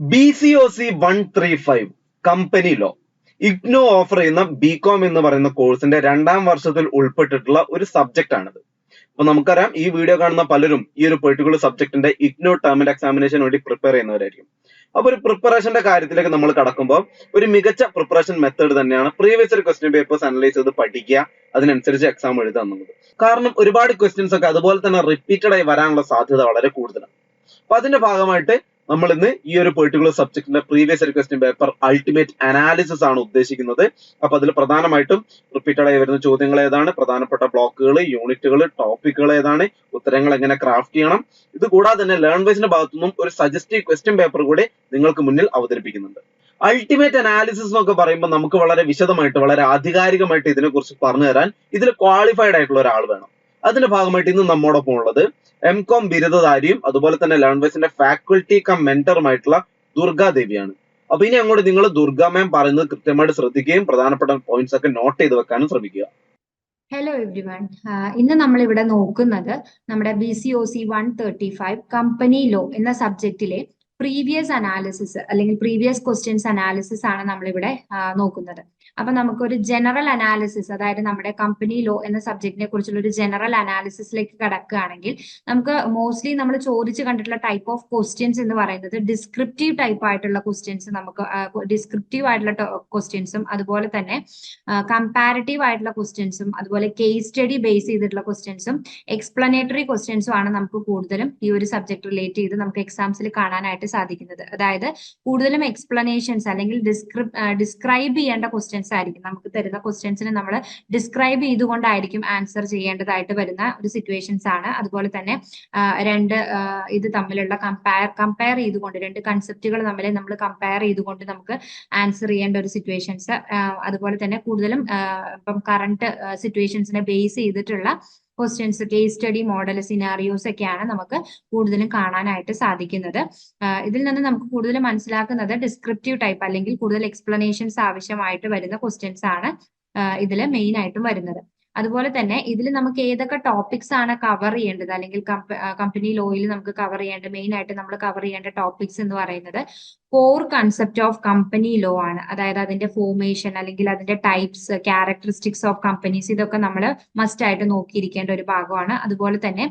B C O C one three five company law IGNOU offer ചെയ്യുന്ന B Com എന്ന് പറയുന്ന കോഴ്സിന്റെ രണ്ടാം വർഷത്തിൽ ഉൾപ്പെട്ടിട്ടുള്ള ഒരു സബ്ജക്റ്റ് ആണിത്. അപ്പൊ നമുക്കറിയാം ഈ വീഡിയോ കാണുന്ന പലരും ഈ ഒരു പെർട്ടിക്കുലർ സബ്ജക്റ്റിന്റെ ഇഗ്നോ ടേമിന്റെ എക്സാമിനേഷൻ വേണ്ടി പ്രിപ്പയർ ചെയ്യുന്നവരായിരിക്കും. അപ്പൊ ഒരു പ്രിപ്പറേഷന്റെ കാര്യത്തിലേക്ക് നമ്മൾ കടക്കുമ്പോൾ ഒരു മികച്ച പ്രിപ്പറേഷൻ മെത്തേഡ് തന്നെയാണ് previous year question papers analyse ചെയ്ത് പഠിക്കുക അതിനനുസരിച്ച് എക്സാം എഴുതുക എന്നുള്ളത്. കാരണം ഒരുപാട് ക്വസ്റ്റ്യൻസ് ഒക്കെ അതുപോലെ തന്നെ റിപ്പീറ്റഡ് ആയി വരാനുള്ള സാധ്യത വളരെ കൂടുതലാണ്. അപ്പൊ അതിന്റെ ഭാഗമായിട്ട് നമ്മൾ ഇന്ന് ഈ ഒരു particular സബ്ജക്റ്റിന്റെ previous requesting paper ultimate analysis ആണ് ഉദ്ദേശിക്കുന്നത്. അപ്പൊ അതിൽ പ്രധാനമായിട്ടും റിപ്പീറ്റഡ് ആയി വരുന്ന ചോദ്യങ്ങൾ ഏതാണ്? പ്രധാനപ്പെട്ട ബ്ലോക്കുകൾ യൂണിറ്റുകൾ ടോപ്പിക്കുകൾ ഏതാണ്? ഉത്തരങ്ങൾ എങ്ങനെ ക്രാഫ്റ്റ് ചെയ്യണം? ഇത് കൂടാതെ തന്നെ ലേൺ വൈസിന്റെ ഭാഗത്തുനിന്നും ഒരു സജസ്റ്റീവ് ക്വസ്റ്റ്യൻ പേപ്പർ കൂടി നിങ്ങൾക്ക് മുന്നിൽ അവതരിപ്പിക്കുന്നുണ്ട്. അൾട്ടിമേറ്റ് അനാലിസിസ് എന്നൊക്കെ പറയുമ്പോൾ നമുക്ക് വളരെ വിശദമായിട്ട് വളരെ ആധികാരികമായിട്ട് ഇതിനെക്കുറിച്ച് പറഞ്ഞു തരാൻ ഇതിൽ ക്വാളിഫൈഡ് ആയിട്ടുള്ള ഒരാൾ വേണം. അതിന്റെ ഭാഗമായിട്ട് ഇന്ന് നമ്മോടൊപ്പം ഉള്ളത് എം കോം ബിരുദധാരിയും അതുപോലെ തന്നെ ലേൺവേഴ്സിന്റെ ഫാക്കൽറ്റി കം മെന്ററുമായിട്ടുള്ള ദുർഗാ ദേവിയാണ്. അപ്പൊ ഇനി അങ്ങോട്ട് നിങ്ങൾ ദുർഗ പറയുന്നത് കൃത്യമായിട്ട് ശ്രദ്ധിക്കുകയും പ്രധാനപ്പെട്ട പോയിന്റ്സ് ഒക്കെ നോട്ട് ചെയ്ത് വെക്കാനും ശ്രമിക്കുക. ഹലോ എവ്രി വൺ ഇന്ന് നമ്മൾ ഇവിടെ നോക്കുന്നത് നമ്മുടെ B C O C one thirty five company law എന്ന സബ്ജക്റ്റിലെ പ്രീവിയസ് അനാലിസിസ് അല്ലെങ്കിൽ പ്രീവിയസ് ക്വസ്റ്റ്യൻസ് അനാലിസിസ് ആണ് നമ്മളിവിടെ നോക്കുന്നത്. അപ്പൊ നമുക്കൊരു ജനറൽ അനാലിസിസ് അതായത് നമ്മുടെ കമ്പനി ലോ എന്ന സബ്ജക്റ്റിനെ കുറിച്ചുള്ള ഒരു ജനറൽ അനാലിസിസിലേക്ക് കടക്കുകയാണെങ്കിൽ നമുക്ക് മോസ്റ്റ്ലി നമ്മൾ ചോദിച്ചു കണ്ടിട്ടുള്ള ടൈപ്പ് ഓഫ് ക്വസ്റ്റ്യൻസ് എന്ന് പറയുന്നത് ഡിസ്ക്രിപ്റ്റീവ് ടൈപ്പ് ആയിട്ടുള്ള ക്വസ്റ്റ്യൻസ് നമുക്ക് ഡിസ്ക്രിപ്റ്റീവ് ആയിട്ടുള്ള ക്വസ്റ്റ്യൻസും അതുപോലെ തന്നെ കമ്പാരിറ്റീവ് ആയിട്ടുള്ള ക്വസ്റ്റ്യൻസും അതുപോലെ കേസ് സ്റ്റഡി ബേസ് ചെയ്തിട്ടുള്ള ക്വസ്റ്റ്യൻസും എക്സ്പ്ലനേറ്ററി ക്വസ്റ്റ്യൻസും ആണ് നമുക്ക് കൂടുതലും ഈ ഒരു സബ്ജക്ട് റിലേറ്റ് ചെയ്ത് നമുക്ക് എക്സാംസിൽ കാണാനായിട്ട് സാധിക്കുന്നത്. അതായത് കൂടുതലും എക്സ്പ്ലനേഷൻസ് അല്ലെങ്കിൽ ഡിസ്ക്രിപ് ഡിസ്ക്രൈബ് ചെയ്യേണ്ട ക്വസ്റ്റ്യൻസ് ആയിരിക്കും. നമുക്ക് തരുന്ന ക്വസ്റ്റ്യൻസിന് നമ്മൾ ഡിസ്ക്രൈബ് ചെയ്തുകൊണ്ടായിരിക്കും ആൻസർ ചെയ്യേണ്ടതായിട്ട് വരുന്ന ഒരു സിറ്റുവേഷൻസ് ആണ്. അതുപോലെ തന്നെ രണ്ട് ഇത് തമ്മിലുള്ള കമ്പയർ കമ്പയർ ചെയ്തുകൊണ്ട് രണ്ട് കൺസെപ്റ്റുകൾ തമ്മിൽ നമ്മൾ കമ്പയർ ചെയ്തുകൊണ്ട് നമുക്ക് ആൻസർ ചെയ്യേണ്ട ഒരു സിറ്റുവേഷൻസ് അതുപോലെ തന്നെ കൂടുതലും ഇപ്പം കറണ്ട് സിറ്റുവേഷൻസിനെ ബേസ് ചെയ്തിട്ടുള്ള questions case study model scenarios ഒക്കെയാണ് നമുക്ക് കൂടുതലും കാണാനായിട്ട് സാധിക്കുന്നത്. ഇതിൽ നിന്ന് നമുക്ക് കൂടുതൽ മനസ്സിലാക്കുന്നത് ഡിസ്ക്രിപ്റ്റീവ് ടൈപ്പ് അല്ലെങ്കിൽ കൂടുതൽ എക്സ്പ്ലനേഷൻസ് ആവശ്യമായിട്ട് വരുന്ന ക്വസ്റ്റ്യൻസ് ആണ് ഇതിൽ മെയിൻ ആയിട്ടും വരുന്നത്. അതുപോലെ തന്നെ ഇതിൽ നമുക്ക് ഏതൊക്കെ ടോപ്പിക്സ് ആണ് കവർ ചെയ്യേണ്ടത്? അല്ലെങ്കിൽ കമ്പനി ലോയിൽ നമുക്ക് കവർ ചെയ്യേണ്ടത് മെയിൻ ആയിട്ട് നമ്മൾ കവർ ചെയ്യേണ്ട ടോപ്പിക്സ് എന്ന് പറയുന്നത് core concept of company law ആണ്. അതായത് അതിന്റെ ഫോർമേഷൻ അല്ലെങ്കിൽ അതിന്റെ ടൈപ്സ് ക്യാരക്ടറിസ്റ്റിക്സ് ഓഫ് കമ്പനീസ് ഇതൊക്കെ നമ്മൾ മസ്റ്റ് ആയിട്ട് നോക്കിയിരിക്കേണ്ട ഒരു ഭാഗമാണ്. അതുപോലെ തന്നെ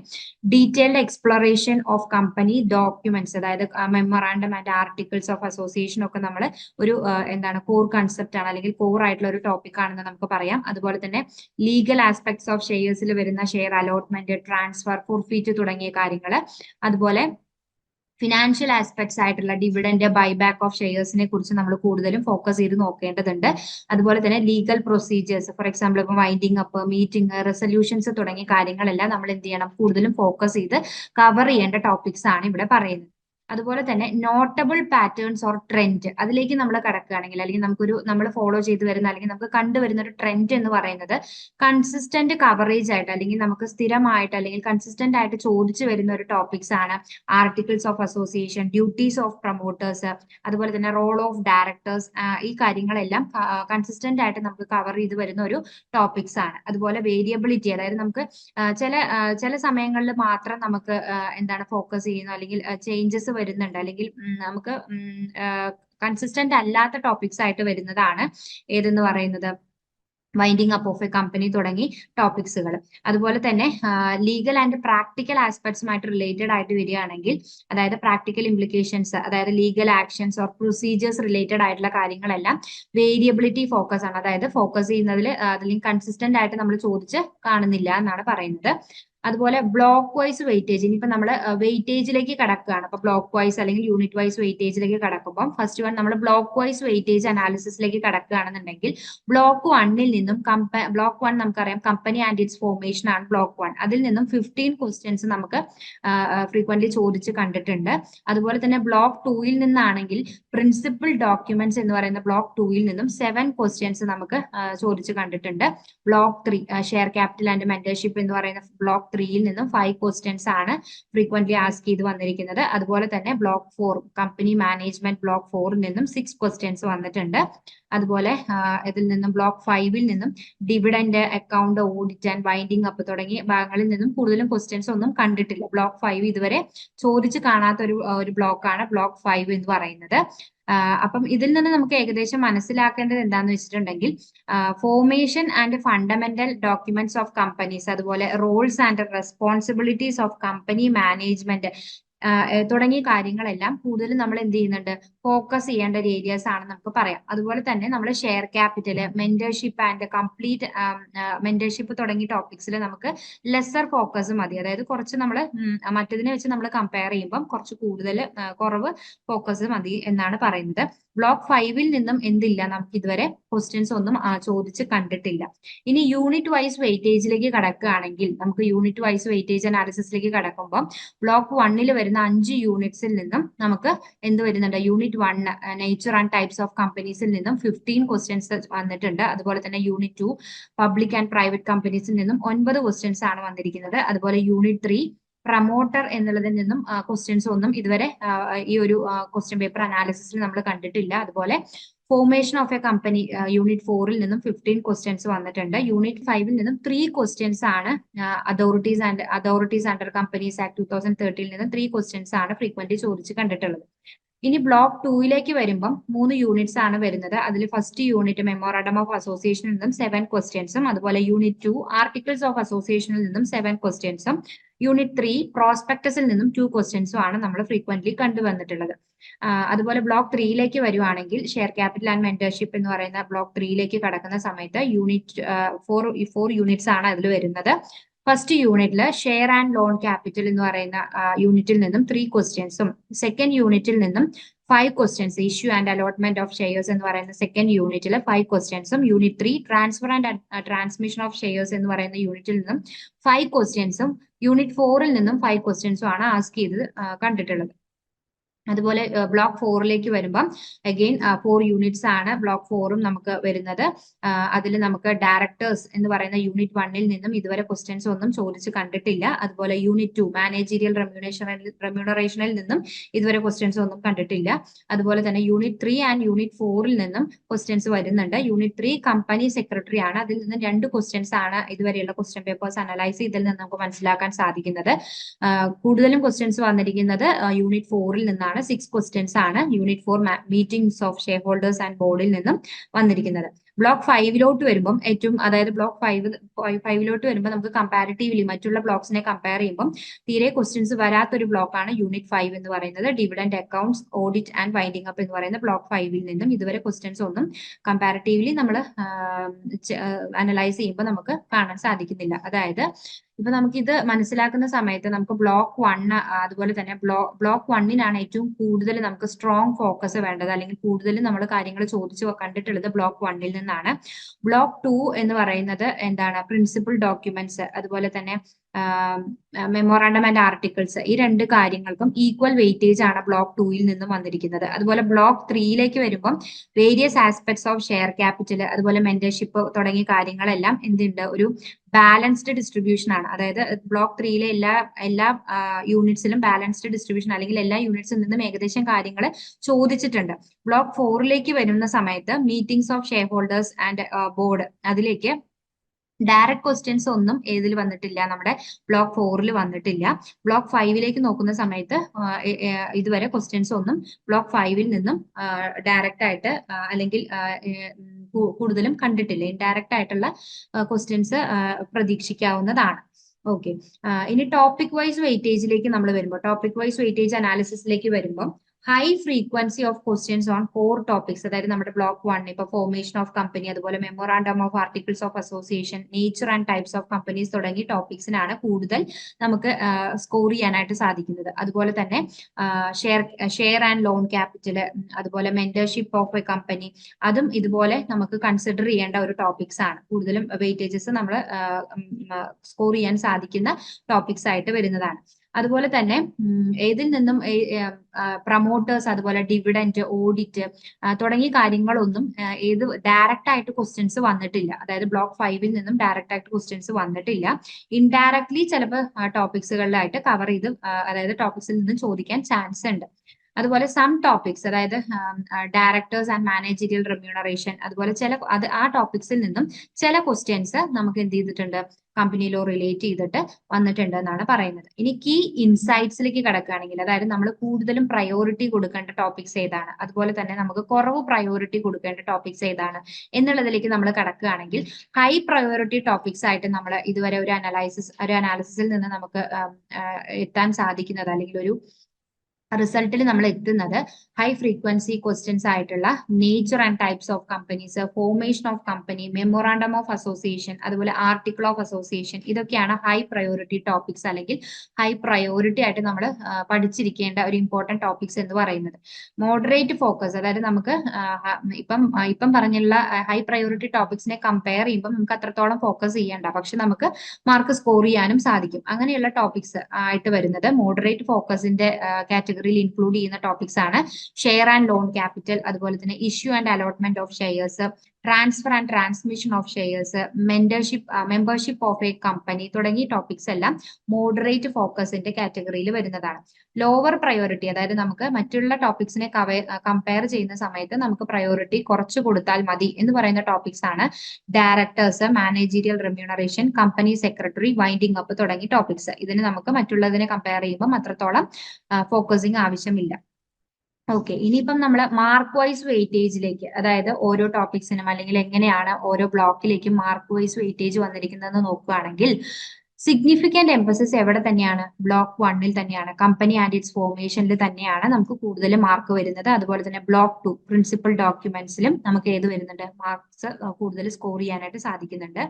detailed exploration of company documents അതായത് memorandum and articles of association ഒക്കെ നമ്മൾ ഒരു എന്താണ് കോർ കൺസെപ്റ്റ് ആണ് അല്ലെങ്കിൽ കോർ ആയിട്ടുള്ള ഒരു ടോപ്പിക് ആണെന്ന് നമുക്ക് പറയാം. അതുപോലെ തന്നെ ലീഗൽ ആസ്പെക്ട്സ് ഓഫ് ഷെയർസിൽ വരുന്ന ഷെയർ അലോട്ട്മെന്റ് ട്രാൻസ്ഫർ ഫോർഫീറ്റ് തുടങ്ങിയ കാര്യങ്ങൾ. അതുപോലെ ഫിനാൻഷ്യൽ ആസ്പെക്ട്സ് ആയിട്ടുള്ള ഡിവിഡന്റ് ബൈബാക്ക് ഓഫ് ഷെയർസിനെ കുറിച്ച് നമ്മൾ കൂടുതലും ഫോക്കസ് ചെയ്ത് നോക്കേണ്ടതുണ്ട്. അതുപോലെ തന്നെ ലീഗൽ പ്രൊസീജിയേഴ്സ് ഫോർ എക്സാമ്പിൾ ഇപ്പൊ വൈൻഡിങ് അപ്പ് മീറ്റിംഗ് റെസൊല്യൂഷൻസ് തുടങ്ങിയ കാര്യങ്ങളെല്ലാം നമ്മൾ എന്ത് ചെയ്യണം? കൂടുതലും ഫോക്കസ് ചെയ്ത് കവർ ചെയ്യേണ്ട ടോപ്പിക്സ് ആണ് ഇവിടെ പറയുന്നത്. അതുപോലെ തന്നെ നോട്ടബിൾ പാറ്റേൺസ് ഓർ ട്രെൻഡ് അതിലേക്ക് നമ്മൾ കടക്കുകയാണെങ്കിൽ അല്ലെങ്കിൽ നമുക്കൊരു നമ്മൾ ഫോളോ ചെയ്ത് വരുന്ന അല്ലെങ്കിൽ നമുക്ക് കണ്ടുവരുന്ന ഒരു ട്രെൻഡ് എന്ന് പറയുന്നത് കൺസിസ്റ്റന്റ് കവറേജ് ആയിട്ട് അല്ലെങ്കിൽ നമുക്ക് സ്ഥിരമായിട്ട് അല്ലെങ്കിൽ കൺസിസ്റ്റന്റ് ആയിട്ട് ചോദിച്ചു വരുന്ന ഒരു ടോപ്പിക്സ് ആണ് articles of association duties of promoters അതുപോലെ തന്നെ റോൾ ഓഫ് ഡയറക്ടേഴ്സ് ഈ കാര്യങ്ങളെല്ലാം കൺസിസ്റ്റന്റ് ആയിട്ട് നമുക്ക് കവർ ചെയ്ത് വരുന്ന ഒരു ടോപ്പിക്സ് ആണ്. അതുപോലെ വേരിയബിലിറ്റി അതായത് നമുക്ക് ചില ചില സമയങ്ങളിൽ മാത്രം നമുക്ക് എന്താണ് ഫോക്കസ് ചെയ്യുന്നു അല്ലെങ്കിൽ ചേഞ്ചസ് വരുന്നുണ്ട്. അല്ലെങ്കിൽ നമുക്ക് കൺസിസ്റ്റന്റ് അല്ലാത്ത ടോപ്പിക്സ് ആയിട്ട് വരുന്നതാണ് ഏതെന്ന് പറയുന്നത്? Winding up of a company തുടങ്ങി ടോപ്പിക്സുകൾ അതുപോലെ തന്നെ ലീഗൽ ആൻഡ് പ്രാക്ടിക്കൽ ആസ്പെക്ട്സുമായിട്ട് റിലേറ്റഡ് ആയിട്ട് വരികയാണെങ്കിൽ അതായത് പ്രാക്ടിക്കൽ ഇംപ്ലിക്കേഷൻസ് അതായത് legal actions or procedures related ആയിട്ടുള്ള കാര്യങ്ങളെല്ലാം വേരിയബിലിറ്റി ഫോക്കസ് ആണ്. അതായത് ഫോക്കസ് ചെയ്യുന്നതിൽ അതിൽ കൺസിസ്റ്റന്റ് ആയിട്ട് നമ്മൾ ചോദിച്ച് കാണുന്നില്ല എന്നാണ് പറയുന്നത്. അതുപോലെ ബ്ലോക്ക് വൈസ് വെയിറ്റേജ് ഇനിയിപ്പോ നമ്മൾ വെയിറ്റേജിലേക്ക് കടക്കുകയാണ്. അപ്പോൾ ബ്ലോക്ക് വൈസ് അല്ലെങ്കിൽ യൂണിറ്റ് വൈസ് വെയിറ്റേജിലേക്ക് കടക്കുമ്പോൾ ഫസ്റ്റ് വൺ നമ്മൾ ബ്ലോക്ക് വൈസ് വെയിറ്റേജ് അനാലിസിസിലേക്ക് കടക്കുകയാണെന്നുണ്ടെങ്കിൽ ബ്ലോക്ക് വണ്ണിൽ നിന്നും കമ്പ ബ്ലോക്ക് വൺ നമുക്കറിയാം കമ്പനി ആൻഡ് ഇറ്റ്സ് ഫോർമേഷൻ ആണ് ബ്ലോക്ക് വൺ അതിൽ നിന്നും ഫിഫ്റ്റീൻ ക്വസ്റ്റ്യൻസ് നമുക്ക് ഫ്രീക്വന്റ്ലി ചോദിച്ച് കണ്ടിട്ടുണ്ട്. അതുപോലെ തന്നെ ബ്ലോക്ക് ടൂയിൽ നിന്നാണെങ്കിൽ പ്രിൻസിപ്പിൾ ഡോക്യുമെന്റ്സ് എന്ന് പറയുന്ന ബ്ലോക്ക് ടൂയിൽ നിന്നും സെവൻ ക്വസ്റ്റ്യൻസ് നമുക്ക് ചോദിച്ച് കണ്ടിട്ടുണ്ട്. Block three share capital and mentorship എന്ന് പറയുന്ന ബ്ലോക്ക് ത്രീയിൽ നിന്നും ഫൈവ് ക്വസ്റ്റ്യൻസ് ആണ് ഫ്രീക്വന്റ്ലി ആസ്ക് ചെയ്ത് വന്നിരിക്കുന്നത്. അതുപോലെ തന്നെ block four company management block ഫോറിൽ നിന്നും സിക്സ് ക്വസ്റ്റ്യൻസ് വന്നിട്ടുണ്ട്. അതുപോലെ ഇതിൽ നിന്നും ബ്ലോക്ക് ഫൈവിൽ നിന്നും dividend account audit and winding up തുടങ്ങിയ ഭാഗങ്ങളിൽ നിന്നും കൂടുതലും ക്വസ്റ്റ്യൻസ് ഒന്നും കണ്ടിട്ടില്ല. ബ്ലോക്ക് ഫൈവ് ഇതുവരെ ചോദിച്ചു കാണാത്ത ഒരു ഒരു ബ്ലോക്കാണ് ബ്ലോക്ക് ഫൈവ് എന്ന് പറയുന്നത്. അപ്പം ഇതിൽ നിന്ന് നമുക്ക് ഏകദേശം മനസ്സിലാക്കേണ്ടത് എന്താന്ന് വെച്ചിട്ടുണ്ടെങ്കിൽ formation and fundamental documents of companies അതുപോലെ roles and responsibilities of company management തുടങ്ങിയ കാര്യങ്ങളെല്ലാം കൂടുതലും നമ്മൾ എന്ത് ചെയ്യുന്നുണ്ട്? ഫോക്കസ് ചെയ്യേണ്ട ഒരു ഏരിയാസ് ആണ് നമുക്ക് പറയാം. അതുപോലെ തന്നെ നമ്മൾ share capital mentorship and complete mentorship തുടങ്ങിയ ടോപ്പിക്സിൽ നമുക്ക് ലെസർ ഫോക്കസ് മതി. അതായത് കുറച്ച് നമ്മൾ മറ്റതിനെ വെച്ച് നമ്മൾ കമ്പയർ ചെയ്യുമ്പം കുറച്ച് കൂടുതൽ കുറവ് ഫോക്കസ് മതി എന്നാണ് പറയുന്നത്. ബ്ലോക്ക് ഫൈവിൽ നിന്നും എന്തില്ല? നമുക്ക് ഇതുവരെ ക്വസ്റ്റ്യൻസ് ഒന്നും ചോദിച്ച് കണ്ടിട്ടില്ല. ഇനി യൂണിറ്റ് വൈസ് വെയിറ്റേജിലേക്ക് കടക്കുകയാണെങ്കിൽ നമുക്ക് യൂണിറ്റ് വൈസ് വെയിറ്റേജ് അനാലിസിസിലേക്ക് കടക്കുമ്പോൾ ബ്ലോക്ക് വണ്ണിൽ വരുന്ന അഞ്ച് യൂണിറ്റ്സിൽ നിന്നും നമുക്ക് എന്ത് വരുന്നുണ്ട്? Unit one nature and types of കമ്പനീസിൽ നിന്നും ഫിഫ്റ്റീൻ ക്വസ്റ്റ്യൻസ് വന്നിട്ടുണ്ട്. അതുപോലെ തന്നെ unit two public and private കമ്പനീസിൽ നിന്നും ഒൻപത് ക്വസ്റ്റ്യൻസ് ആണ് വന്നിരിക്കുന്നത്. അതുപോലെ യൂണിറ്റ് ത്രീ പ്രമോട്ടർ എന്നുള്ളതിൽ നിന്നും ക്വസ്റ്റ്യൻസ് ഒന്നും ഇതുവരെ ഈ ഒരു ക്വസ്റ്റ്യൻ പേപ്പർ അനാലിസിസിൽ നമ്മൾ കണ്ടിട്ടില്ല. അതുപോലെ formation of a company unit ഫോറിൽ നിന്നും ഫിഫ്റ്റീൻ ക്വസ്റ്റ്യൻസ് വന്നിട്ടുണ്ട്. യൂണിറ്റ് ഫൈവിൽ നിന്നും ത്രീ ക്വസ്റ്റ്യൻസ് ആണ് authorities and authorities under companies act two thousand തേർട്ടിയിൽ നിന്നും ത്രീ ക്വസ്റ്റ്യൻസ് ആണ് ഫ്രീക്വന്റ് ചോദിച്ച് കണ്ടിട്ടുള്ളത്. ഇനി ബ്ലോക്ക് ടൂയിലേക്ക് വരുമ്പം മൂന്ന് യൂണിറ്റ്സ് ആണ് വരുന്നത്. അതിൽ ഫസ്റ്റ് യൂണിറ്റ് മെമ്മോറാണ്ടം ഓഫ് അസോസിയേഷനിൽ നിന്നും സെവൻ ക്വസ്റ്റ്യൻസും അതുപോലെ യൂണിറ്റ് ടു ആർട്ടിക്കിൾസ് ഓഫ് അസോസിയേഷനിൽ നിന്നും സെവൻ ക്വസ്റ്റ്യൻസും യൂണിറ്റ് ത്രീ പ്രോസ്പെക്ടസിൽ നിന്നും ടു ക്വസ്റ്റ്യൻസും ആണ് നമ്മൾ ഫ്രീക്വന്റ്ലി കണ്ടുവന്നിട്ടുള്ളത്. അതുപോലെ ബ്ലോക്ക് ത്രീയിലേക്ക് വരുവാണെങ്കിൽ ഷെയർ ക്യാപിറ്റൽ ആൻഡ് മെന്റർഷിപ്പ് എന്ന് പറയുന്ന ബ്ലോക്ക് ത്രീയിലേക്ക് കടക്കുന്ന സമയത്ത് യൂണിറ്റ് ഫോർ ഫോർ യൂണിറ്റ്സ് ആണ് അതിൽ വരുന്നത്. ഫസ്റ്റ് യൂണിറ്റിൽ ഷെയർ ആൻഡ് ലോൺ ക്യാപിറ്റൽ എന്ന് പറയുന്ന യൂണിറ്റിൽ നിന്നും ത്രീ ക്വസ്റ്റ്യൻസും സെക്കൻഡ് യൂണിറ്റിൽ നിന്നും five questions issue and allotment of shares എന്ന് പറയുന്ന സെക്കൻഡ് യൂണിറ്റിൽ ഫൈവ് ക്വസ്റ്റ്യൻസും unit three transfer and transmission of shares എന്ന് പറയുന്ന യൂണിറ്റിൽ നിന്നും ഫൈവ് ക്വസ്റ്റ്യൻസും യൂണിറ്റ് ഫോറിൽ നിന്നും ഫൈവ് ക്വസ്റ്റ്യൻസും ആണ് ആസ്ക് ചെയ്ത് കണ്ടിട്ടുള്ളത്. അതുപോലെ ബ്ലോക്ക് ഫോറിലേക്ക് വരുമ്പം അഗെയിൻ ഫോർ യൂണിറ്റ്സ് ആണ് ബ്ലോക്ക് ഫോറും നമുക്ക് വരുന്നത്. അതിൽ നമുക്ക് ഡയറക്ടേഴ്സ് എന്ന് പറയുന്ന യൂണിറ്റ് വണ്ണിൽ നിന്നും ഇതുവരെ ക്വസ്റ്റ്യൻസ് ഒന്നും ചോദിച്ച് കണ്ടിട്ടില്ല. അതുപോലെ യൂണിറ്റ് ടു മാനേജീരിയൽ റെമ്യൂണേഷൻ റെമ്യൂണറേഷനിൽ നിന്നും ഇതുവരെ ക്വസ്റ്റ്യൻസ് ഒന്നും കണ്ടിട്ടില്ല. അതുപോലെ തന്നെ യൂണിറ്റ് ത്രീ ആൻഡ് യൂണിറ്റ് ഫോറിൽ നിന്നും ക്വസ്റ്റ്യൻസ് വരുന്നുണ്ട്. യൂണിറ്റ് ത്രീ കമ്പനി സെക്രട്ടറി ആണ്. അതിൽ നിന്നും രണ്ട് ക്വസ്റ്റ്യൻസ് ആണ് ഇതുവരെയുള്ള ക്വസ്റ്റ്യൻ പേപ്പേഴ്സ് അനലൈസ് ഇതിൽ നിന്ന് നമുക്ക് മനസ്സിലാക്കാൻ സാധിക്കുന്നത്. കൂടുതലും ക്വസ്റ്റ്യൻസ് വന്നിരിക്കുന്നത് യൂണിറ്റ് ഫോറിൽ നിന്നാണ്. ആണ് സിക്സ് ക്വസ്റ്റ്യൻസ് ആണ് unit four meetings of shareholders and ബോർഡിൽ നിന്നും വന്നിരിക്കുന്നത്. ബ്ലോക്ക് ഫൈവിലോട്ട് വരുമ്പം ഏറ്റവും അതായത് ബ്ലോക്ക് ഫൈവ് ഫൈവിലോട്ട് വരുമ്പോൾ നമുക്ക് കമ്പാരിറ്റീവ്ലി മറ്റുള്ള ബ്ലോക്സിനെ കമ്പയർ ചെയ്യുമ്പോൾ തീരെ ക്വസ്റ്റ്യൻസ് വരാത്തൊരു ബ്ലോക്കാണ് യൂണിറ്റ് ഫൈവ് എന്ന് പറയുന്നത്. Dividend accounts audit and winding up എന്ന് പറയുന്ന ബ്ലോക്ക് ഫൈവിൽ നിന്നും ഇതുവരെ ക്വസ്റ്റ്യൻസ് ഒന്നും കമ്പാരിറ്റീവ്ലി നമ്മൾ അനലൈസ് ചെയ്യുമ്പോൾ നമുക്ക് കാണാൻ സാധിക്കുന്നില്ല. അതായത് ഇപ്പൊ നമുക്ക് ഇത് മനസ്സിലാക്കുന്ന സമയത്ത് നമുക്ക് ബ്ലോക്ക് വൺ അതുപോലെ തന്നെ ബ്ലോ ബ്ലോക്ക് വണ്ണിനാണ് ഏറ്റവും കൂടുതൽ നമുക്ക് സ്ട്രോങ് ഫോക്കസ് വേണ്ടത്. അല്ലെങ്കിൽ കൂടുതൽ നമ്മൾ കാര്യങ്ങൾ ചോദിച്ചു കണ്ടിട്ടുള്ളത് ബ്ലോക്ക് വണ്ണിൽ നിന്നാണ് ബ്ലോക്ക് ടു എന്ന് പറയുന്നത് എന്താണ്? പ്രിൻസിപ്പൽ ഡോക്യുമെന്റ്സ് അതുപോലെ തന്നെ മെമ്മോറാണ്ടം ആൻഡ് ആർട്ടിക്കിൾസ് ഈ രണ്ട് കാര്യങ്ങൾക്കും ഈക്വൽ വെയിറ്റേജ് ആണ് ബ്ലോക്ക് ടൂയിൽ നിന്നും വന്നിരിക്കുന്നത്. അതുപോലെ ബ്ലോക്ക് ത്രീയിലേക്ക് വരുമ്പം various aspects of share capital അതുപോലെ മെന്റർഷിപ്പ് തുടങ്ങിയ കാര്യങ്ങളെല്ലാം എന്തുണ്ട്? ഒരു ബാലൻസ്ഡ് ഡിസ്ട്രിബ്യൂഷൻ ആണ്. അതായത് ബ്ലോക്ക് ത്രീയിലെ എല്ലാ എല്ലാ യൂണിറ്റ്സിലും ബാലൻസ്ഡ് ഡിസ്ട്രിബ്യൂഷൻ അല്ലെങ്കിൽ എല്ലാ യൂണിറ്റ്സിൽ നിന്നും ഏകദേശം കാര്യങ്ങൾ ചോദിച്ചിട്ടുണ്ട്. ബ്ലോക്ക് ഫോറിലേക്ക് വരുന്ന സമയത്ത് meetings of shareholders and board അതിലേക്ക് ഡയറക്റ്റ് ക്വസ്റ്റ്യൻസ് ഒന്നും ഏതിൽ വന്നിട്ടില്ല. നമ്മുടെ ബ്ലോക്ക് ഫോറിൽ വന്നിട്ടില്ല. ബ്ലോക്ക് ഫൈവിലേക്ക് നോക്കുന്ന സമയത്ത് ഇതുവരെ ക്വസ്റ്റ്യൻസ് ഒന്നും ബ്ലോക്ക് ഫൈവിൽ നിന്നും ഡയറക്റ്റ് ആയിട്ട് അല്ലെങ്കിൽ കൂടുതലും കണ്ടിട്ടില്ല. ഇൻഡയറക്റ്റ് ആയിട്ടുള്ള ക്വസ്റ്റ്യൻസ് പ്രതീക്ഷിക്കാവുന്നതാണ്. ഓക്കെ ഇനി ടോപ്പിക് വൈസ് വെയിറ്റേജിലേക്ക് നമ്മൾ വരുമ്പോൾ ടോപ്പിക് വൈസ് വെയിറ്റേജ് അനാലിസിസിലേക്ക് വരുമ്പോൾ high frequency of questions on core topics അതായത് നമ്മുടെ ബ്ലോക്ക് വൺ ഇപ്പൊ ഫോർമേഷൻ ഓഫ് കമ്പനി അതുപോലെ memorandum of articles of association nature and types of companies തുടങ്ങിയ ടോപ്പിക്സിനാണ് കൂടുതൽ നമുക്ക് സ്കോർ ചെയ്യാനായിട്ട് സാധിക്കുന്നത്. അതുപോലെ തന്നെ share share and loan capital അതുപോലെ മെന്റർഷിപ്പ് ഓഫ് എ കമ്പനി അതും ഇതുപോലെ നമുക്ക് കൺസിഡർ ചെയ്യേണ്ട ഒരു ടോപ്പിക്സ് ആണ്. കൂടുതലും വെയിറ്റേജസ് നമ്മൾ സ്കോർ ചെയ്യാൻ സാധിക്കുന്ന ടോപ്പിക്സ് ആയിട്ട് വരുന്നതാണ്. അതുപോലെ തന്നെ ഏതിൽ നിന്നും പ്രമോട്ടേഴ്സ് അതുപോലെ ഡിവിഡന്റ് ഓഡിറ്റ് തുടങ്ങിയ കാര്യങ്ങളൊന്നും ഏത് ഡയറക്റ്റ് ആയിട്ട് ക്വസ്റ്റ്യൻസ് വന്നിട്ടില്ല. അതായത് ബ്ലോക്ക് ഫൈവിൽ നിന്നും ഡയറക്റ്റ് ആയിട്ട് ക്വസ്റ്റ്യൻസ് വന്നിട്ടില്ല. ഇൻഡയറക്ട്ലി ചിലപ്പോൾ ടോപ്പിക്സുകളിലായിട്ട് കവർ ചെയ്ത് അതായത് ടോപ്പിക്സിൽ നിന്നും ചോദിക്കാൻ ചാൻസ് ഉണ്ട്. അതുപോലെ സം ടോപ്പിക്സ് അതായത് ഡയറക്ടേഴ്സ് ആൻഡ് മാനേജീരിയൽ റെമ്യൂണറേഷൻ അതുപോലെ ചില അത് ആ ടോപ്പിക്സിൽ നിന്നും ചില ക്വസ്റ്റ്യൻസ് നമുക്ക് എന്ത് ചെയ്തിട്ടുണ്ട് കമ്പനിയിലോ റിലേറ്റ് ചെയ്തിട്ട് വന്നിട്ടുണ്ട് എന്നാണ് പറയുന്നത്. ഇനി കീ ഇൻസൈറ്റ്സിലേക്ക് കിടക്കുകയാണെങ്കിൽ അതായത് നമ്മൾ കൂടുതലും പ്രയോറിറ്റി കൊടുക്കേണ്ട ടോപ്പിക്സ് ഏതാണ്? അതുപോലെ തന്നെ നമുക്ക് കുറവ് പ്രയോറിറ്റി കൊടുക്കേണ്ട ടോപ്പിക്സ് ഏതാണ്? എന്നുള്ളതിലേക്ക് നമ്മൾ കിടക്കുകയാണെങ്കിൽ ഹൈ പ്രയോറിറ്റി ടോപ്പിക്സ് ആയിട്ട് നമ്മൾ ഇതുവരെ ഒരു അനലൈസിസ് ഒരു അനാലിസിസിൽ നിന്ന് നമുക്ക് എത്താൻ സാധിക്കുന്നത് അല്ലെങ്കിൽ ഒരു റിസൾട്ടിൽ നമ്മൾ എത്തുന്നത് ഹൈ ഫ്രീക്വൻസി ക്വസ്റ്റ്യൻസ് ആയിട്ടുള്ള nature and types of companies formation of company memorandum of association അതുപോലെ ആർട്ടിക്കിൾ ഓഫ് അസോസിയേഷൻ ഇതൊക്കെയാണ് ഹൈ പ്രയോറിറ്റി ടോപ്പിക്സ് അല്ലെങ്കിൽ ഹൈ പ്രയോറിറ്റി ആയിട്ട് നമ്മൾ പഠിച്ചിരിക്കേണ്ട ഒരു ഇമ്പോർട്ടന്റ് ടോപ്പിക്സ് എന്ന് പറയുന്നത്. മോഡറേറ്റ് ഫോക്കസ് അതായത് നമുക്ക് ഇപ്പം ഇപ്പം പറഞ്ഞുള്ള ഹൈ പ്രയോറിറ്റി ടോപ്പിക്സിനെ കമ്പയർ ചെയ്യുമ്പോൾ നമുക്ക് അത്രത്തോളം ഫോക്കസ് ചെയ്യേണ്ട. പക്ഷെ നമുക്ക് മാർക്ക് സ്കോർ ചെയ്യാനും സാധിക്കും. അങ്ങനെയുള്ള ടോപ്പിക്സ് ആയിട്ട് വരുന്നത് മോഡറേറ്റ് ഫോക്കസിന്റെ കാറ്റഗറിയിൽ ഇൻക്ലൂഡ് ചെയ്യുന്ന ടോപ്പിക്സ് ആണ്. ഷെയർ ആൻഡ് ലോൺ ക്യാപിറ്റൽ അതുപോലെ തന്നെ issue and allotment of shares transfer and transmission of shares mentorship membership of a company തുടങ്ങിയ ടോപ്പിക്സ് എല്ലാം മോഡറേറ്റ് ഫോക്കസിന്റെ കാറ്റഗറിയിൽ വരുന്നതാണ്. ലോവർ പ്രയോറിറ്റി അതായത് നമുക്ക് മറ്റുള്ള ടോപ്പിക്സിനെ കമ്പയർ ചെയ്യുന്ന സമയത്ത് നമുക്ക് പ്രയോറിറ്റി കുറച്ച് കൊടുത്താൽ മതി എന്ന് പറയുന്ന ടോപ്പിക്സ് ആണ് directors managerial remuneration company secretary winding up തുടങ്ങിയ ടോപ്പിക്സ് ഇതിന് നമുക്ക് മറ്റുള്ളതിനെ കമ്പയർ ചെയ്യുമ്പോൾ അത്രത്തോളം ഫോക്കസിങ് ആവശ്യമില്ല. ഓക്കെ ഇനിയിപ്പം നമ്മൾ മാർക്ക് വൈസ് വെയിറ്റേജിലേക്ക് അതായത് ഓരോ ടോപ്പിക്സിനും അല്ലെങ്കിൽ എങ്ങനെയാണ് ഓരോ ബ്ലോക്കിലേക്കും മാർക്ക് വൈസ് വെയിറ്റേജ് വന്നിരിക്കുന്നതെന്ന് നോക്കുകയാണെങ്കിൽ സിഗ്നിഫിക്കന്റ് എംഫസിസ് എവിടെ തന്നെയാണ്? ബ്ലോക്ക് വണ്ണിൽ തന്നെയാണ്. കമ്പനി ആൻഡ് ഇറ്റ്സ് ഫോർമേഷനിൽ തന്നെയാണ് നമുക്ക് കൂടുതൽ മാർക്ക് വരുന്നത്. അതുപോലെ തന്നെ ബ്ലോക്ക് ടു പ്രിൻസിപ്പൽ ഡോക്യുമെന്റ്സിലും നമുക്ക് ഏത് വരുന്നുണ്ട്? മാർക്സ് കൂടുതൽ സ്കോർ ചെയ്യാനായിട്ട് സാധിക്കുന്നുണ്ട്.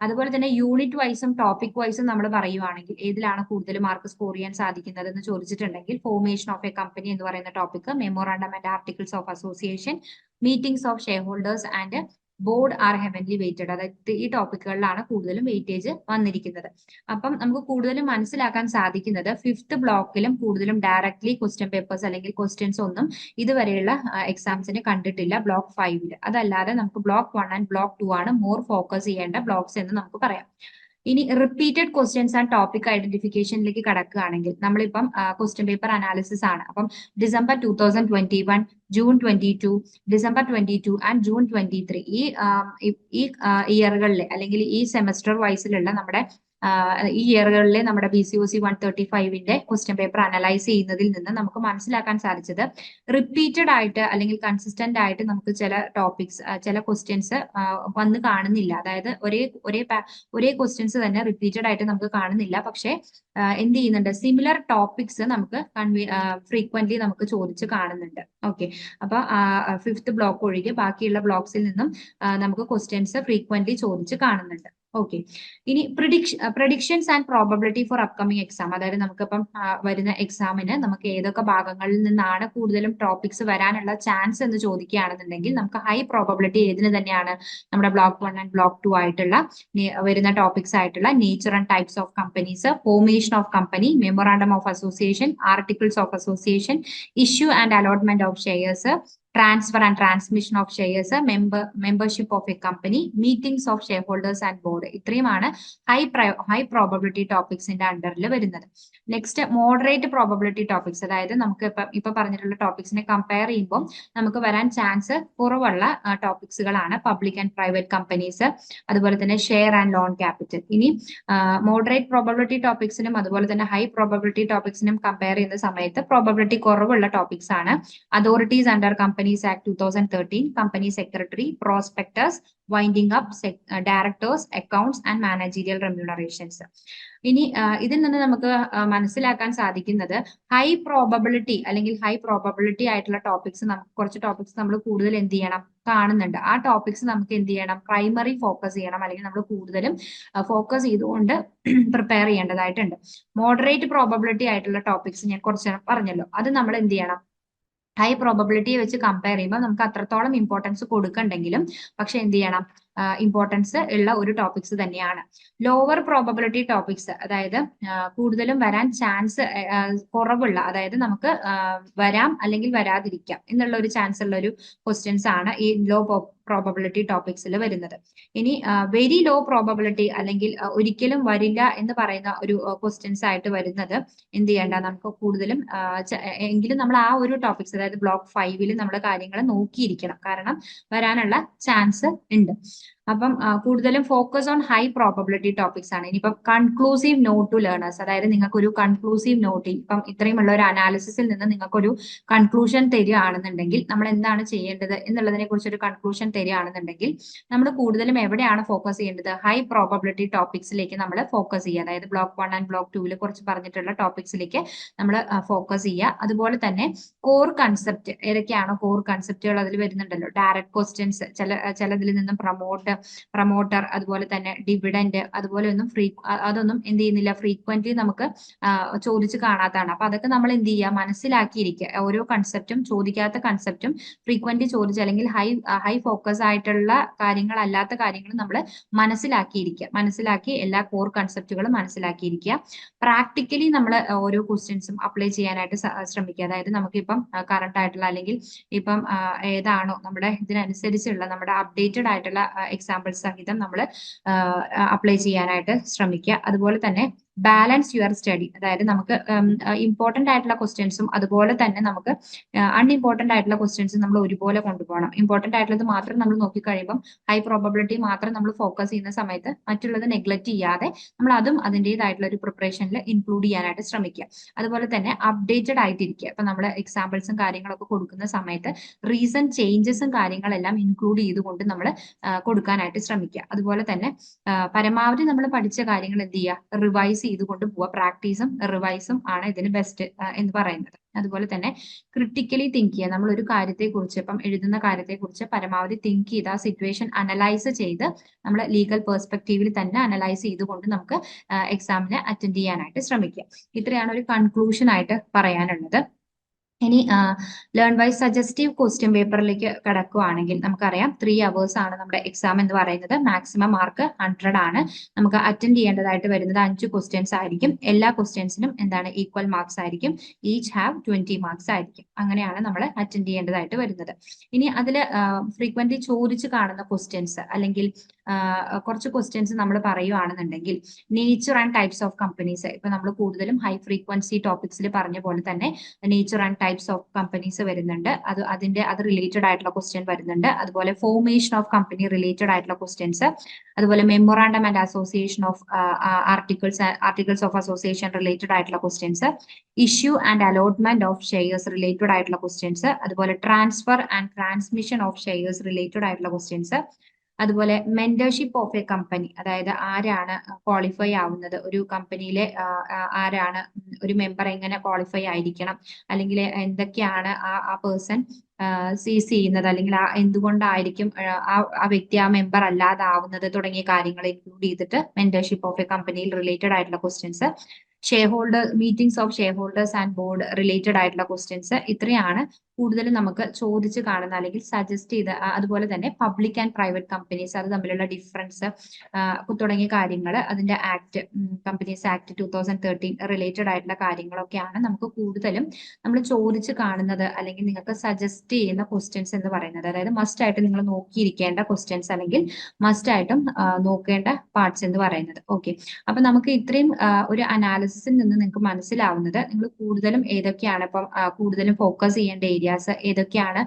അതുപോലെ തന്നെ യൂണിറ്റ് വൈസും ടോപ്പിക് വൈസും നമ്മൾ പറയുവാണെങ്കിൽ ഏതിലാണ് കൂടുതൽ മാർക്ക് സ്കോർ ചെയ്യാൻ സാധിക്കുന്നത് എന്ന് ചോദിച്ചിട്ടുണ്ടെങ്കിൽ ഫോർമേഷൻ ഓഫ് എ കമ്പനി എന്ന് പറയുന്ന topic memorandum and articles of association meetings of shareholders and board are heavenly weighted അതായത് ഈ ടോപ്പിക്കുകളിലാണ് കൂടുതലും വെയിറ്റേജ് വന്നിരിക്കുന്നത്. അപ്പം നമുക്ക് കൂടുതലും മനസ്സിലാക്കാൻ സാധിക്കുന്നത് ഫിഫ്ത്ത് ബ്ലോക്കിലും കൂടുതലും ഡയറക്ട്ലി ക്വസ്റ്റ്യൻ പേപ്പേഴ്സ് അല്ലെങ്കിൽ ക്വസ്റ്റ്യൻസ് ഒന്നും ഇതുവരെയുള്ള എക്സാംസിന് കണ്ടിട്ടില്ല ബ്ലോക്ക് ഫൈവിൽ അതല്ലാതെ നമുക്ക് block one and block two ആണ് മോർ ഫോക്കസ് ചെയ്യേണ്ട ബ്ലോക്സ് എന്ന് നമുക്ക് പറയാം. ഇനി റിപ്പീറ്റഡ് ക്വസ്റ്റ്യൻസ് ആൻഡ് ടോപ്പിക് ഐഡന്റിഫിക്കേഷനിലേക്ക് കടക്കുകയാണെങ്കിൽ നമ്മളിപ്പം ക്വസ്റ്റ്യൻ പേപ്പർ അനാലിസിസ് ആണ്. അപ്പം December two thousand twenty one June twenty two December twenty two and June twenty three ഈ ഈ ഇയറുകളിലെ അല്ലെങ്കിൽ ഈ സെമസ്റ്റർ വൈസിലുള്ള നമ്മുടെ ഈ ഇയറുകളിലെ നമ്മുടെ B C O C one thirty ഫൈവിന്റെ question paper analyse ചെയ്യുന്നതിൽ നിന്ന് നമുക്ക് മനസ്സിലാക്കാൻ സാധിച്ചത് റിപ്പീറ്റഡ് ആയിട്ട് അല്ലെങ്കിൽ കൺസിസ്റ്റന്റ് ആയിട്ട് നമുക്ക് ചില ടോപ്പിക്സ് ചില ക്വസ്റ്റ്യൻസ് വന്ന് കാണുന്നില്ല. അതായത് ഒരേ ഒരേ ഒരേ ക്വസ്റ്റ്യൻസ് തന്നെ റിപ്പീറ്റഡ് ആയിട്ട് നമുക്ക് കാണുന്നില്ല. പക്ഷേ എന്ത് ചെയ്യുന്നുണ്ട്? സിമിലർ ടോപ്പിക്സ് നമുക്ക് കൺവീ ഫ്രീക്വന്റ്ലി നമുക്ക് ചോദിച്ച് കാണുന്നുണ്ട്. ഓക്കെ അപ്പൊ ഫിഫ്ത് ബ്ലോക്ക് ഒഴികെ ബാക്കിയുള്ള ബ്ലോക്സിൽ നിന്നും നമുക്ക് ക്വസ്റ്റ്യൻസ് ഫ്രീക്വന്റ്ലി ചോദിച്ച് കാണുന്നുണ്ട്. ഓക്കെ ഇനി പ്രിഡിക്ഷ predictions and probability for upcoming exam അതായത് നമുക്കിപ്പം വരുന്ന എക്സാമിന് നമുക്ക് ഏതൊക്കെ ഭാഗങ്ങളിൽ നിന്നാണ് കൂടുതലും ടോപ്പിക്സ് വരാനുള്ള ചാൻസ് എന്ന് ചോദിക്കുകയാണെന്നുണ്ടെങ്കിൽ നമുക്ക് ഹൈ പ്രോബബിലിറ്റി ഏതിന് തന്നെയാണ് നമ്മുടെ block one and block two ആയിട്ടുള്ള വരുന്ന ടോപ്പിക്സ് ആയിട്ടുള്ള nature and types of companies formation of company memorandum of association articles of association issue and allotment of shares transfer and transmission of shares, member membership of a company, meetings of shareholders and board. ഇത്രയുമാണ് high high probability ടോപ്പിക്സിന്റെ അണ്ടറിൽ വരുന്നത് next moderate probability topics അതായത് നമുക്ക് ഇപ്പൊ ഇപ്പൊ പറഞ്ഞിട്ടുള്ള ടോപ്പിക്സിനെ compare ചെയ്യുമ്പോൾ നമുക്ക് വരാൻ ചാൻസ് കുറവുള്ള ടോപ്പിക്സുകളാണ് പബ്ലിക് ആൻഡ് പ്രൈവറ്റ് കമ്പനീസ് അതുപോലെ തന്നെ ഷെയർ ആൻഡ് ലോൺ ക്യാപിറ്റൽ ഇനി മോഡറേറ്റ് പ്രോബബിലിറ്റി ടോപ്പിക്സിനും അതുപോലെ തന്നെ ഹൈ പ്രോബബിലിറ്റി ടോപ്പിക്സിനും കമ്പയർ ചെയ്യുന്ന സമയത്ത് പ്രോബബിലിറ്റി കുറവുള്ള ടോപ്പിക്സ് ആണ്. Authorities under companies act two thousand thirteen company secretary prospectus winding up directors accounts and managerial remunerations ഇനി ഇതിൽ നിന്ന് നമുക്ക് മനസ്സിലാക്കാൻ സാധിക്കുന്നത് ഹൈ പ്രോബബിലിറ്റി അല്ലെങ്കിൽ ഹൈ പ്രോബബിലിറ്റി ആയിട്ടുള്ള ടോപ്പിക്സ് നമുക്ക് കുറച്ച് ടോപ്പിക്സ് നമ്മൾ കൂടുതൽ എന്ത് ചെയ്യണം കാണുന്നുണ്ട്. ആ ടോപ്പിക്സ് നമുക്ക് എന്ത് ചെയ്യണം പ്രൈമറി ഫോക്കസ് ചെയ്യണം അല്ലെങ്കിൽ നമ്മൾ കൂടുതലും ഫോക്കസ് ചെയ്തുകൊണ്ട് പ്രിപ്പയർ ചെയ്യേണ്ടതായിട്ടുണ്ട്. മോഡറേറ്റ് പ്രോബബിലിറ്റി ആയിട്ടുള്ള ടോപ്പിക്സ് ഞാൻ കുറച്ച് പറഞ്ഞല്ലോ. അത് നമ്മൾ എന്ത് ചെയ്യണം ഹൈ പ്രോബബിലിറ്റിയെ വെച്ച് കമ്പയർ ചെയ്യുമ്പോൾ നമുക്ക് അത്രത്തോളം ഇമ്പോർട്ടൻസ് കൊടുക്കണ്ടെങ്കിലും പക്ഷെ എന്ത് ചെയ്യണം? ഇമ്പോർട്ടൻസ് ഉള്ള ഒരു ടോപ്പിക്സ് തന്നെയാണ്. ലോവർ പ്രോബബിലിറ്റി ടോപ്പിക്സ് അതായത് കൂടുതലും വരാൻ ചാൻസ് കുറവുള്ള അതായത് നമുക്ക് വരാം അല്ലെങ്കിൽ വരാതിരിക്കാം എന്നുള്ള ഒരു ചാൻസ് ഉള്ള ഒരു ക്വസ്റ്റ്യൻസ് ആണ് ഈ ലോ പ്രോബബിലിറ്റി ടോപ്പിക്സിൽ വരുന്നത്. ഇനി വെരി ലോ പ്രോബബിലിറ്റി അല്ലെങ്കിൽ ഒരിക്കലും വരില്ല എന്ന് പറയുന്ന ഒരു ക്വസ്റ്റ്യൻസ് ആയിട്ട് വരുന്നത് എന്ത് ചെയ്യേണ്ട? നമുക്ക് കൂടുതലും എങ്കിലും നമ്മൾ ആ ഒരു ടോപ്പിക്സ് അതായത് ബ്ലോക്ക് ഫൈവിൽ നമ്മുടെ കാര്യങ്ങൾ നോക്കിയിരിക്കണം. കാരണം വരാനുള്ള ചാൻസ് ഉണ്ട്. അപ്പം കൂടുതലും focus on high probability topics ആണ്. ഇനിയിപ്പം കൺക്ലൂസീവ് നോട്ട് ടു ലേണേഴ്സ് അതായത് നിങ്ങൾക്ക് ഒരു കൺക്ലൂസീവ് നോട്ട് ഇപ്പം ഇത്രയുമുള്ള ഒരു അനാലിസിസിൽ നിന്ന് നിങ്ങൾക്കൊരു കൺക്ലൂഷൻ തരികയാണെന്നുണ്ടെങ്കിൽ നമ്മൾ എന്താണ് ചെയ്യേണ്ടത് എന്നുള്ളതിനെ കുറിച്ച് ഒരു കൺക്ലൂഷൻ തരികയാണെന്നുണ്ടെങ്കിൽ നമ്മൾ കൂടുതലും എവിടെയാണ് ഫോക്കസ് ചെയ്യേണ്ടത്? ഹൈ പ്രോബബിലിറ്റി ടോപ്പിക്സിലേക്ക് നമ്മൾ ഫോക്കസ് ചെയ്യുക. അതായത് ബ്ലോക്ക് വൺ ആൻഡ് ബ്ലോക്ക് ടൂവിൽ കുറച്ച് പറഞ്ഞിട്ടുള്ള ടോപ്പിക്സിലേക്ക് നമ്മൾ ഫോക്കസ് ചെയ്യുക. അതുപോലെ തന്നെ കോർ കൺസെപ്റ്റ് ഏതൊക്കെയാണോ കോർ കൺസെപ്റ്റുകൾ അതിൽ വരുന്നുണ്ടല്ലോ. ഡയറക്റ്റ് ക്വസ്റ്റ്യൻസ് ചില ചിലതിൽ നിന്നും പ്രൊമോട്ട് പ്രൊമോട്ടർ അതുപോലെ തന്നെ ഡിവിഡൻഡ് അതുപോലെ ഒന്നും ഫ്രീ അതൊന്നും എന്ത് ചെയ്യുന്നില്ല. ഫ്രീക്വന്റ് നമുക്ക് ചോദിച്ച് കാണാത്തതാണ്. അപ്പൊ അതൊക്കെ നമ്മൾ എന്ത് ചെയ്യുക? മനസ്സിലാക്കിയിരിക്കുക. ഓരോ കൺസെപ്റ്റും ചോദിക്കാത്ത കൺസെപ്റ്റും ഫ്രീക്വന്റ് ചോദിച്ച് അല്ലെങ്കിൽ ഹൈ ഹൈ ഫോക്കസ് ആയിട്ടുള്ള കാര്യങ്ങൾ അല്ലാത്ത കാര്യങ്ങൾ നമ്മൾ മനസ്സിലാക്കിയിരിക്കുക. മനസ്സിലാക്കി എല്ലാ കോർ കൺസെപ്റ്റുകളും മനസ്സിലാക്കിയിരിക്കുക. പ്രാക്ടിക്കലി നമ്മൾ ഓരോ ക്വസ്റ്റ്യൻസും അപ്ലൈ ചെയ്യാനായിട്ട് ശ്രമിക്കുക. അതായത് നമുക്കിപ്പം കറണ്ട് ആയിട്ടുള്ള അല്ലെങ്കിൽ ഇപ്പം ഏതാണോ നമ്മുടെ ഇതിനനുസരിച്ചുള്ള നമ്മുടെ അപ്ഡേറ്റഡ് ആയിട്ടുള്ള എക്സാമ്പിൾസ് സഹിതം നമ്മൾ അപ്ലൈ ചെയ്യാനായിട്ട് ശ്രമിക്കുക. അതുപോലെ തന്നെ ബാലൻസ് യുവർ സ്റ്റഡി അതായത് നമുക്ക് ഇമ്പോർട്ടന്റ് ആയിട്ടുള്ള ക്വസ്റ്റ്യൻസും അതുപോലെ തന്നെ നമുക്ക് അൺഇമ്പോർട്ടന്റ് ആയിട്ടുള്ള ക്വസ്റ്റ്യൻസും നമ്മൾ ഒരുപോലെ കൊണ്ടുപോകണം. ഇമ്പോർട്ടന്റ് ആയിട്ടുള്ളത് മാത്രം നമ്മൾ നോക്കി കഴിയുമ്പോൾ ഹൈ പ്രോബബിലിറ്റി മാത്രം നമ്മൾ ഫോക്കസ് ചെയ്യുന്ന സമയത്ത് മറ്റുള്ളത് നെഗ്ലക്ട് ചെയ്യാതെ നമ്മൾ അതും അതിന്റെതായിട്ടുള്ള ഒരു പ്രിപ്പറേഷനിൽ ഇൻക്ലൂഡ് ചെയ്യാനായിട്ട് ശ്രമിക്കുക. അതുപോലെ തന്നെ അപ്ഡേറ്റഡ് ആയിട്ടിരിക്കുക. ഇപ്പൊ നമ്മൾ എക്സാമ്പിൾസും കാര്യങ്ങളൊക്കെ കൊടുക്കുന്ന സമയത്ത് റീസെന്റ് ചേഞ്ചസും കാര്യങ്ങളെല്ലാം ഇൻക്ലൂഡ് ചെയ്തുകൊണ്ട് നമ്മൾ കൊടുക്കാനായിട്ട് ശ്രമിക്കുക. അതുപോലെ തന്നെ പരമാവധി നമ്മൾ പഠിച്ച കാര്യങ്ങൾ എന്ത് ചെയ്യുക? റിവൈസ് ചെയ്തുകൊണ്ട് പോവുക. പ്രാക്ടീസും റിവൈസും ആണ് ഇതിന് ബെസ്റ്റ് എന്ന് പറയുന്നത്. അതുപോലെ തന്നെ ക്രിട്ടിക്കലി തിങ്ക് ചെയ്യുക. നമ്മൾ ഒരു കാര്യത്തെക്കുറിച്ച് ഇപ്പം എഴുതുന്ന കാര്യത്തെക്കുറിച്ച് പരമാവധി തിങ്ക് ചെയ്ത് ആ സിറ്റുവേഷൻ അനലൈസ് ചെയ്ത് നമ്മൾ ലീഗൽ പെർസ്പെക്റ്റീവിൽ തന്നെ അനലൈസ് ചെയ്തുകൊണ്ട് നമുക്ക് എക്സാമിനെ അറ്റൻഡ് ചെയ്യാനായിട്ട് ശ്രമിക്കുക ഇത്രയാണ് ഒരു കൺക്ലൂഷൻ ആയിട്ട് പറയാനുള്ളത്. ഇനി ലേൺ വൈസ് സജസ്റ്റീവ് ക്വസ്റ്റ്യൻ പേപ്പറിലേക്ക് കടക്കുകയാണെങ്കിൽ നമുക്കറിയാം ത്രീ അവേഴ്സ് ആണ് നമ്മുടെ എക്സാം എന്ന് പറയുന്നത്. മാക്സിമം മാർക്ക് ഹൺഡ്രഡ് ആണ്. നമുക്ക് അറ്റൻഡ് ചെയ്യേണ്ടതായിട്ട് വരുന്നത് അഞ്ച് ക്വസ്റ്റ്യൻസ് ആയിരിക്കും. എല്ലാ ക്വസ്റ്റ്യൻസിനും എന്താണ് ഈക്വൽ മാർക്സ് ആയിരിക്കും. ഈച്ച് ഹാവ് ട്വന്റി മാർക്സ് ആയിരിക്കും. അങ്ങനെയാണ് നമ്മൾ അറ്റൻഡ് ചെയ്യേണ്ടതായിട്ട് വരുന്നത്. ഇനി അതിൽ ഫ്രീക്വന്റ്ലി ചോദിച്ചു കാണുന്ന ക്വസ്റ്റ്യൻസ് അല്ലെങ്കിൽ കുറച്ച് ക്വസ്റ്റ്യൻസ് നമ്മൾ പറയുകയാണെന്നുണ്ടെങ്കിൽ nature and types of companies ഇപ്പൊ നമ്മൾ കൂടുതലും ഹൈ ഫ്രീക്വൻസി ടോപ്പിക്സിൽ പറഞ്ഞ പോലെ തന്നെ nature and types of companies വരുന്നുണ്ട്. അത് അതിന്റെ അത് റിലേറ്റഡ് ആയിട്ടുള്ള ക്വസ്റ്റ്യൻ വരുന്നുണ്ട്. അതുപോലെ ഫോർമേഷൻ ഓഫ് കമ്പനി റിലേറ്റഡ് ആയിട്ടുള്ള ക്വസ്റ്റ്യൻസ് അതുപോലെ memorandum and association of articles articles of association related ആയിട്ടുള്ള questions issue and allotment of shares related ആയിട്ടുള്ള ക്വസ്റ്റ്യൻസ് അതുപോലെ transfer and transmission of shares related ആയിട്ടുള്ള ക്വസ്റ്റ്യൻസ് അതുപോലെ മെന്റർഷിപ്പ് ഓഫ് എ കമ്പനി അതായത് ആരാണ് qualify ആവുന്നത്? ഒരു കമ്പനിയിലെ ആരാണ് ഒരു മെമ്പർ എങ്ങനെ ക്വാളിഫൈ ആയിരിക്കണം? അല്ലെങ്കിൽ എന്തൊക്കെയാണ് ആ ആ പേഴ്സൺ സീസ് ചെയ്യുന്നത്? അല്ലെങ്കിൽ ആ എന്തുകൊണ്ടായിരിക്കും ആ, ആ വ്യക്തി ആ മെമ്പർ അല്ലാതാവുന്നത്? തുടങ്ങിയ കാര്യങ്ങൾ ഇൻക്ലൂഡ് ചെയ്തിട്ട് മെന്റർഷിപ്പ് ഓഫ് എ കമ്പനിയിൽ റിലേറ്റഡ് ആയിട്ടുള്ള questions shareholder meetings of shareholders and board related ആയിട്ടുള്ള ക്വസ്റ്റ്യൻസ് ഇത്രയാണ് കൂടുതലും നമുക്ക് ചോദിച്ച് കാണുന്ന അല്ലെങ്കിൽ സജസ്റ്റ് ചെയ്ത അതുപോലെ തന്നെ പബ്ലിക് ആൻഡ് പ്രൈവറ്റ് കമ്പനീസ് അത് തമ്മിലുള്ള ഡിഫറൻസ് തുടങ്ങിയ കാര്യങ്ങൾ അതിന്റെ act companies act two thousand thirteen related ആയിട്ടുള്ള കാര്യങ്ങളൊക്കെയാണ് നമുക്ക് കൂടുതലും നമ്മൾ ചോദിച്ച് കാണുന്നത് അല്ലെങ്കിൽ നിങ്ങൾക്ക് സജസ്റ്റ് ചെയ്യുന്ന ക്വസ്റ്റ്യൻസ് എന്ന് പറയുന്നത്. അതായത് മസ്റ്റ് ആയിട്ട് നിങ്ങൾ നോക്കിയിരിക്കേണ്ട ക്വസ്റ്റ്യൻസ് അല്ലെങ്കിൽ മസ്റ്റ് ആയിട്ടും നോക്കേണ്ട പാർട്സ് എന്ന് പറയുന്നത്. ഓക്കെ അപ്പൊ നമുക്ക് ഇത്രയും ഒരു അനാലിസിസിൽ നിന്ന് നിങ്ങൾക്ക് മനസ്സിലാവുന്നത് നിങ്ങൾ കൂടുതലും ഏതൊക്കെയാണ് ഇപ്പം കൂടുതലും ഫോക്കസ് ചെയ്യേണ്ട ഏരിയാസ് ഏതൊക്കെയാണ്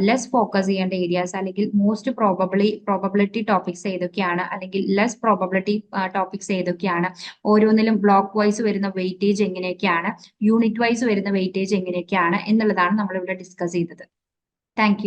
ലെസ് ഫോക്കസ് ചെയ്യേണ്ട ഏരിയാസ് അല്ലെങ്കിൽ മോസ്റ്റ് പ്രോബബിളി പ്രോബബിലിറ്റി ടോപ്പിക്സ് ഏതൊക്കെയാണ് അല്ലെങ്കിൽ ലെസ് പ്രോബബിലിറ്റി ടോപ്പിക്സ് ഏതൊക്കെയാണ് ഓരോന്നിലും ബ്ലോക്ക് വൈസ് വരുന്ന വെയിറ്റേജ് എങ്ങനെയൊക്കെയാണ് യൂണിറ്റ് വൈസ് വരുന്ന വെയിറ്റേജ് എങ്ങനെയൊക്കെയാണ് എന്നുള്ളതാണ് നമ്മൾ ഇവിടെ ഡിസ്കസ് ചെയ്തത് താങ്ക്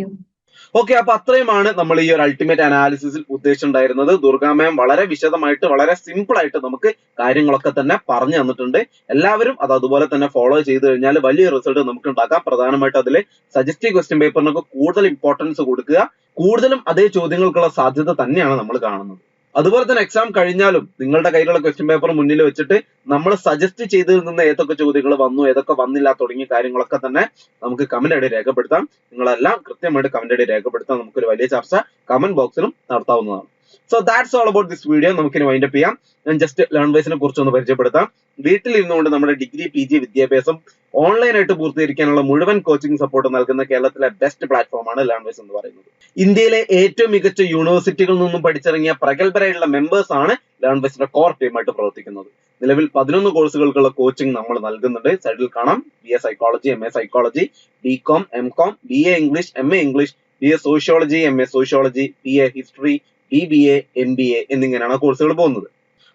ഓക്കെ അപ്പൊ അത്രയുമാണ് നമ്മൾ ഈ ഒരു അൾട്ടിമേറ്റ് അനാലിസിസിൽ ഉദ്ദേശിച്ചിട്ടുണ്ടായിരുന്നത്. ദുർഗാമയം വളരെ വിശദമായിട്ട് വളരെ സിമ്പിൾ ആയിട്ട് നമുക്ക് കാര്യങ്ങളൊക്കെ തന്നെ പറഞ്ഞു തന്നിട്ടുണ്ട്. എല്ലാവരും അത് അതുപോലെ തന്നെ ഫോളോ ചെയ്ത് കഴിഞ്ഞാൽ വലിയ റിസൾട്ട് നമുക്ക് ഉണ്ടാക്കാം. പ്രധാനമായിട്ട് അതിൽ സജസ്റ്റീവ് ക്വസ്റ്റ്യൻ പേപ്പറിനൊക്കെ കൂടുതൽ ഇമ്പോർട്ടൻസ് കൊടുക്കുക. കൂടുതലും അതേ ചോദ്യങ്ങൾക്കുള്ള സാധ്യത തന്നെയാണ് നമ്മൾ കാണുന്നത്. അതുപോലെ തന്നെ എക്സാം കഴിഞ്ഞാലും നിങ്ങളുടെ കയ്യിലുള്ള ക്വസ്റ്റ്യൻ പേപ്പർ മുന്നിൽ വെച്ചിട്ട് നമ്മൾ സജസ്റ്റ് ചെയ്തതിൽ നിന്ന് ഏതൊക്കെ ചോദ്യങ്ങൾ വന്നു ഏതൊക്കെ വന്നില്ല തുടങ്ങിയ കാര്യങ്ങളൊക്കെ തന്നെ നമുക്ക് കമന്റ് ആയിട്ട് രേഖപ്പെടുത്താം. നിങ്ങളെല്ലാം കൃത്യമായിട്ട് കമന്റ് ആയിട്ട് രേഖപ്പെടുത്താം. നമുക്കൊരു വലിയ ചർച്ച കമന്റ് ബോക്സിലും നടത്താവുന്നതാണ്. So that's all about this video നമുക്കിനി വൈൻഡ് അപ്പ് ചെയ്യാം. ഞാൻ ജസ്റ്റ് ലേൺ വൈസിനെ കുറിച്ച് ഒന്ന് പരിചയപ്പെടുത്താം. വീട്ടിലിരുന്നുകൊണ്ട് നമ്മുടെ ഡിഗ്രി പി ജി വിദ്യാഭ്യാസം ഓൺലൈനായിട്ട് പൂർത്തീകരിക്കാനുള്ള മുഴുവൻ കോച്ചിങ് സപ്പോർട്ട് നൽകുന്ന കേരളത്തിലെ ബെസ്റ്റ് പ്ലാറ്റ്ഫോമാണ് ലേൺ വൈസ് എന്ന് പറയുന്നത്. ഇന്ത്യയിലെ ഏറ്റവും മികച്ച യൂണിവേഴ്സിറ്റികളിൽ നിന്നും പഠിച്ചിറങ്ങിയ പ്രഗത്ഭരായിട്ടുള്ള മെമ്പേഴ്സ് ആണ് ലേൺ വൈസിന്റെ കോർ ടീമായിട്ട് പ്രവർത്തിക്കുന്നത്. നിലവിൽ പതിനൊന്ന് കോഴ്സുകൾക്കുള്ള കോച്ചിങ് നമ്മൾ നൽകുന്നുണ്ട്. സൈഡിൽ കാണാം. B A psychology M A psychology B com M com B A English M A English B A sociology M A sociology B A history B B A M B A എന്നിങ്ങനെയാണ് കോഴ്സുകൾ പോകുന്നത്.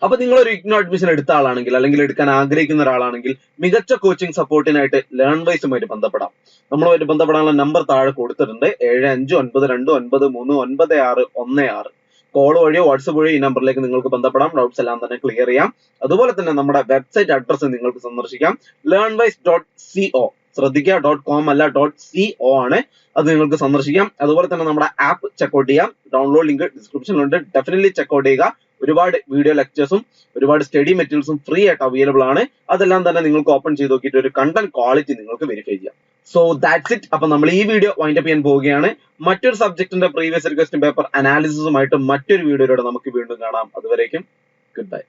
അപ്പൊ നിങ്ങൾ ഒരു IGNOU admission എടുത്ത ആളാണെങ്കിൽ അല്ലെങ്കിൽ എടുക്കാൻ ആഗ്രഹിക്കുന്ന ഒരാളാണെങ്കിൽ മികച്ച കോച്ചിങ് സപ്പോർട്ടിനായിട്ട് ലേൺ വൈസുമായിട്ട് ബന്ധപ്പെടാം. നമ്മളുമായിട്ട് ബന്ധപ്പെടാനുള്ള നമ്പർ താഴെ കൊടുത്തിട്ടുണ്ട്. ഏഴ് അഞ്ച് ഒൻപത് രണ്ട് ഒൻപത് മൂന്ന് ഒൻപത് ആറ് ഒന്ന് ആറ്. കോൾ വഴിയോ വാട്സപ്പ് വഴിയോ ഈ നമ്പറിലേക്ക് നിങ്ങൾക്ക് ബന്ധപ്പെടാം. ഡൗട്ട്സ് എല്ലാം തന്നെ ക്ലിയർ ചെയ്യാം. അതുപോലെ തന്നെ നമ്മുടെ വെബ്സൈറ്റ് അഡ്രസ്സ് നിങ്ങൾക്ക് സന്ദർശിക്കാം. Learn wise dot C O ശ്രദ്ധിക്കുക ഡോട്ട് കോം അല്ല ഡോട്ട് സി ഒ ആണ്. അത് നിങ്ങൾക്ക് സന്ദർശിക്കാം. അതുപോലെ തന്നെ നമ്മുടെ ആപ്പ് ചെക്കൗട്ട് ചെയ്യാം. ഡൗൺലോഡ് ലിങ്ക് ഡിസ്ക്രിപ്ഷനിലുണ്ട് ഡെഫിനറ്റ്ലി ചെക്കൗട്ട് ചെയ്യുക. ഒരുപാട് വീഡിയോ ലെക്ചേഴ്സും ഒരുപാട് സ്റ്റഡി മെറ്റീരിയൽസും ഫ്രീ ആയിട്ട് അവൈലബിൾ ആണ്. അതെല്ലാം തന്നെ നിങ്ങൾക്ക് ഓപ്പൺ ചെയ്ത് നോക്കിയിട്ട് ഒരു കണ്ടന്റ് ക്വാളിറ്റി നിങ്ങൾക്ക് വെരിഫൈ ചെയ്യാം. സോ ദാറ്റ്സ് ഇറ്റ് അപ്പൊ നമ്മൾ ഈ വീഡിയോ വൈൻഡ് അപ്പ് ചെയ്യാൻ പോവുകയാണ്. മറ്റൊരു സബ്ജക്റ്റിന്റെ പ്രീവിയസ് റിക്വസ്റ്റ് പേപ്പർ അനാലിസിസുമായിട്ട് മറ്റൊരു വീഡിയോയിലൂടെ നമുക്ക് വീണ്ടും കാണാം. അതുവരേക്കും ഗുഡ് ബൈ